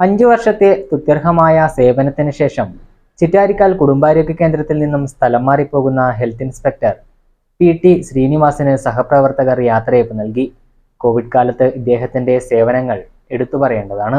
അഞ്ചു വർഷത്തെ തുത്യർഹമായ സേവനത്തിന് ശേഷം ചിറ്റാരിക്കാൽ കുടുംബാരോഗ്യ കേന്ദ്രത്തിൽ നിന്നും സ്ഥലം മാറിപ്പോകുന്ന ഹെൽത്ത് ഇൻസ്പെക്ടർ പി ടി ശ്രീനിവാസന് സഹപ്രവർത്തകർ യാത്രയപ്പ് നൽകി. കോവിഡ് കാലത്ത് ഇദ്ദേഹത്തിന്റെ സേവനങ്ങൾ എടുത്തു പറയേണ്ടതാണ്.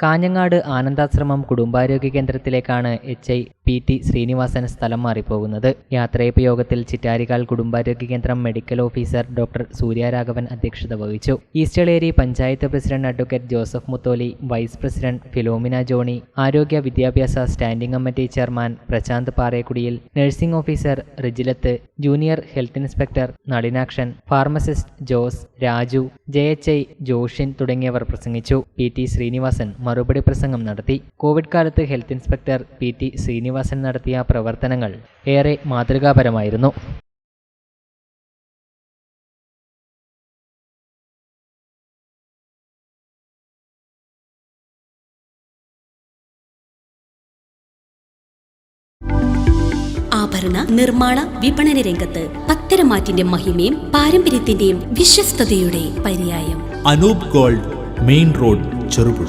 കാഞ്ഞങ്ങാട് ആനന്ദാശ്രമം കുടുംബാരോഗ്യ കേന്ദ്രത്തിലേക്കാണ് H I P T Srinivasan സ്ഥലം മാറിപ്പോകുന്നത്. യാത്രയപ്പ് യോഗത്തിൽ ചിറ്റാരിക്കാൽ കുടുംബാരോഗ്യ കേന്ദ്രം മെഡിക്കൽ ഓഫീസർ ഡോക്ടർ സൂര്യരാഘവൻ അധ്യക്ഷത വഹിച്ചു. East Eleri panchayat president advocate Joseph Mutholi vice president Philomina Johny ആരോഗ്യ വിദ്യാഭ്യാസ standing committee chairman Prashanth Parekkudiyil nursing officer Rijilath junior health inspector Nalinakshan pharmacist Jose Raju J H I Joshin തുടങ്ങിയവർ പ്രസംഗിച്ചു. P T Sreenivasan മറുപടി പ്രസംഗം നടത്തി. Covid കാലത്ത് health inspector P T Srinivasan നടത്തിയ പ്രവർത്തനങ്ങൾ ഏറെ മാതൃകാപരമായിരുന്നു. ആഭരണ നിർമ്മാണ വിപണന രംഗത്ത് പത്തരമാറ്റിന്റെ മഹിമയും പാരമ്പര്യത്തിന്റെയും വിശ്വസ്തയുടെ പര്യായം. Anoop gold main road Cherupuzha.